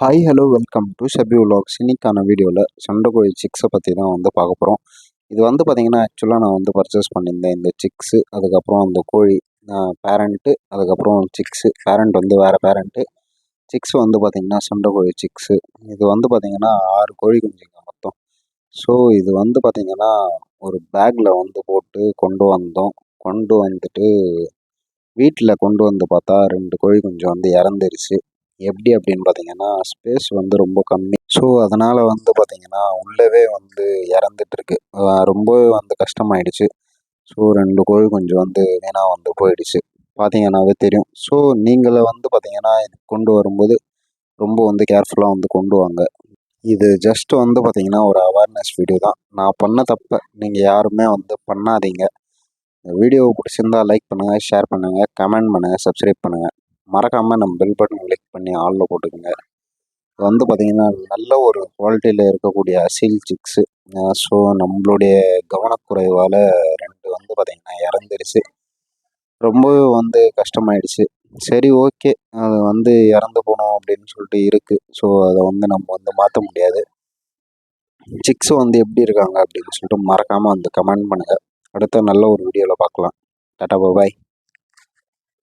Hi hello welcome to Shabi vlogs. இன்னைக்கான வீடியோவில் சண்டைக்கோழி சிக்ஸை பற்றி தான் வந்து பார்க்க போகிறோம் இது வந்து பார்த்திங்கன்னா ஆக்சுவலாக நான் வந்து பர்ச்சேஸ் பண்ணியிருந்தேன் இந்த சிக்ஸு அதுக்கப்புறம் அந்த கோழி பேரண்ட்டு அதுக்கப்புறம் சிக்ஸு பேரண்ட் வந்து வேறு பேரண்ட்டு சிக்ஸ் வந்து பார்த்திங்கன்னா சண்டைக்கோழி சிக்ஸு இது வந்து பார்த்திங்கன்னா ஆறு கோழி குஞ்சுங்க மொத்தம். ஸோ இது வந்து பார்த்திங்கன்னா ஒரு பேக்கில் வந்து போட்டு கொண்டு வந்தோம். கொண்டு வந்துட்டு வீட்டில் கொண்டு வந்து பார்த்தா ரெண்டு கோழி குஞ்சு வந்து இறந்துருச்சு. எப்படி அப்படின்னு பார்த்தீங்கன்னா ஸ்பேஸ் வந்து ரொம்ப கம்மி. ஸோ அதனால் வந்து பார்த்தீங்கன்னா உள்ளவே வந்து இறந்துட்டுருக்கு. ரொம்பவே வந்து கஷ்டமாயிடுச்சு. ஸோ ரெண்டு கோழி கொஞ்சம் வந்து வீணாக வந்து போயிடுச்சு. பார்த்தீங்கன்னாவே தெரியும். ஸோ நீங்களை வந்து பார்த்தீங்கன்னா கொண்டு வரும்போது ரொம்ப வந்து கேர்ஃபுல்லாக வந்து கொண்டு வாங்க. இது ஜஸ்ட் வந்து பார்த்தீங்கன்னா ஒரு அவேர்னஸ் வீடியோ தான். நான் பண்ண தப்பை நீங்கள் யாருமே வந்து பண்ணாதீங்க. வீடியோவை பிடிச்சிருந்தா லைக் பண்ணுங்கள் ஷேர் பண்ணுங்கள் கமெண்ட் பண்ணுங்கள் சப்ஸ்கிரைப் பண்ணுங்கள் மறக்காமல் நம்ம பெல் பட்டன் கிளிக் பண்ணி ஆளில் போட்டுக்கோங்க. இது வந்து பார்த்திங்கன்னா நல்ல ஒரு குவாலிட்டியில் இருக்கக்கூடிய அசீல் சிக்ஸு ஸோ நம்மளுடைய கவனக்குறைவால் ரெண்டு வந்து பார்த்திங்கன்னா இறந்துருச்சு. ரொம்பவே வந்து கஷ்டமாயிடுச்சு. சரி ஓகே அது வந்து இறந்து போனோம் அப்படின்னு சொல்லிட்டு இருக்குது ஸோ அதை வந்து நம்ம வந்து மாற்ற முடியாது. சிக்ஸ் வந்து எப்படி இருக்காங்க அப்படின்னு சொல்லிட்டு மறக்காமல் வந்து கமெண்ட் பண்ணுங்கள் அடுத்த நல்ல ஒரு வீடியோவில் பார்க்கலாம் டாட்டா பாய்